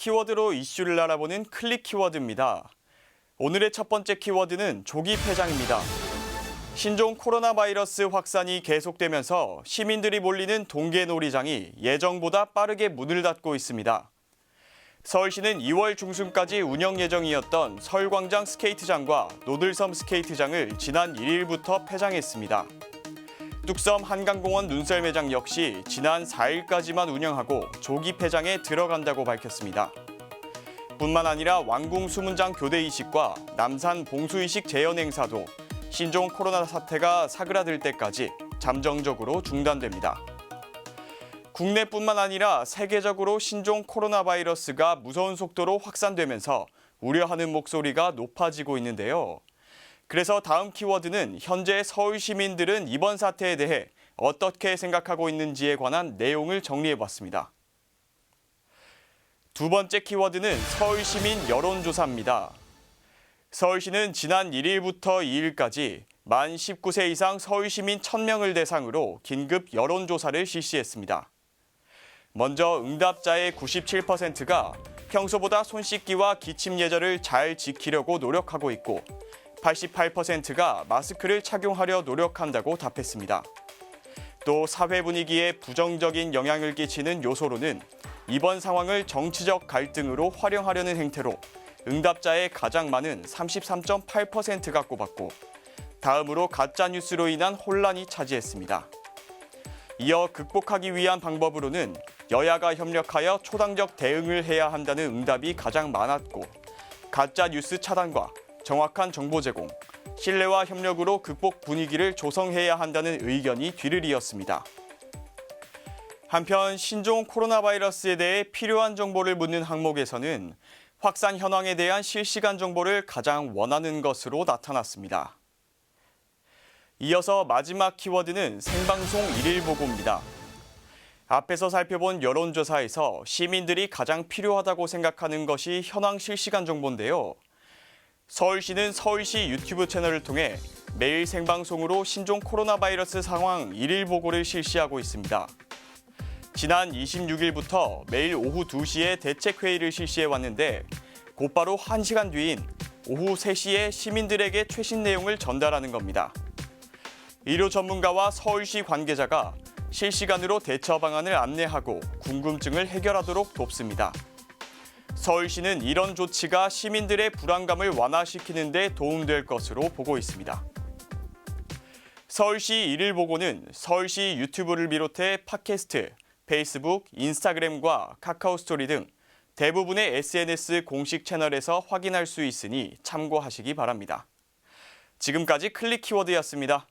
키워드로 이슈를 알아보는 클릭 키워드입니다. 오늘의 첫 번째 키워드는 조기 폐장입니다. 신종 코로나 바이러스 확산이 계속되면서 시민들이 몰리는 동계 놀이장이 예정보다 빠르게 문을 닫고 있습니다. 서울시는 2월 중순까지 운영 예정이었던 서울광장 스케이트장과 노들섬 스케이트장을 지난 1일부터 폐장했습니다. 뚝섬 한강공원 눈썰 매장 역시 지난 4일까지만 운영하고 조기 폐장에 들어간다고 밝혔습니다. 뿐만 아니라 왕궁 수문장 교대 이식과 남산 봉수 이식 재연 행사도 신종 코로나 사태가 사그라들 때까지 잠정적으로 중단됩니다. 국내뿐만 아니라 세계적으로 신종 코로나 바이러스가 무서운 속도로 확산되면서 우려하는 목소리가 높아지고 있는데요. 그래서 다음 키워드는 현재 서울 시민들은 이번 사태에 대해 어떻게 생각하고 있는지에 관한 내용을 정리해 봤습니다. 두 번째 키워드는 서울 시민 여론조사입니다. 서울시는 지난 1일부터 2일까지 만 19세 이상 서울 시민 1000명을 대상으로 긴급 여론조사를 실시했습니다. 먼저 응답자의 97%가 평소보다 손 씻기와 기침 예절을 잘 지키려고 노력하고 있고 88%가 마스크를 착용하려 노력한다고 답했습니다. 또 사회 분위기에 부정적인 영향을 끼치는 요소로는 이번 상황을 정치적 갈등으로 활용하려는 행태로 응답자의 가장 많은 33.8%가 꼽았고 다음으로 가짜 뉴스로 인한 혼란이 차지했습니다. 이어 극복하기 위한 방법으로는 여야가 협력하여 초당적 대응을 해야 한다는 응답이 가장 많았고 가짜 뉴스 차단과 정확한 정보 제공, 신뢰와 협력으로 극복 분위기를 조성해야 한다는 의견이 뒤를 이었습니다. 한편 신종 코로나 바이러스에 대해 필요한 정보를 묻는 항목에서는 확산 현황에 대한 실시간 정보를 가장 원하는 것으로 나타났습니다. 이어서 마지막 키워드는 생방송 일일 보고입니다. 앞에서 살펴본 여론조사에서 시민들이 가장 필요하다고 생각하는 것이 현황 실시간 정보인데요. 서울시는 서울시 유튜브 채널을 통해 매일 생방송으로 신종 코로나 바이러스 상황 일일 보고를 실시하고 있습니다. 지난 26일부터 매일 오후 2시에 대책회의를 실시해 왔는데 곧바로 1시간 뒤인 오후 3시에 시민들에게 최신 내용을 전달하는 겁니다. 의료 전문가와 서울시 관계자가 실시간으로 대처 방안을 안내하고 궁금증을 해결하도록 돕습니다. 서울시는 이런 조치가 시민들의 불안감을 완화시키는 데 도움될 것으로 보고 있습니다. 서울시 일일 보고는 서울시 유튜브를 비롯해 팟캐스트, 페이스북, 인스타그램과 카카오 스토리 등 대부분의 SNS 공식 채널에서 확인할 수 있으니 참고하시기 바랍니다. 지금까지 클릭 키워드였습니다.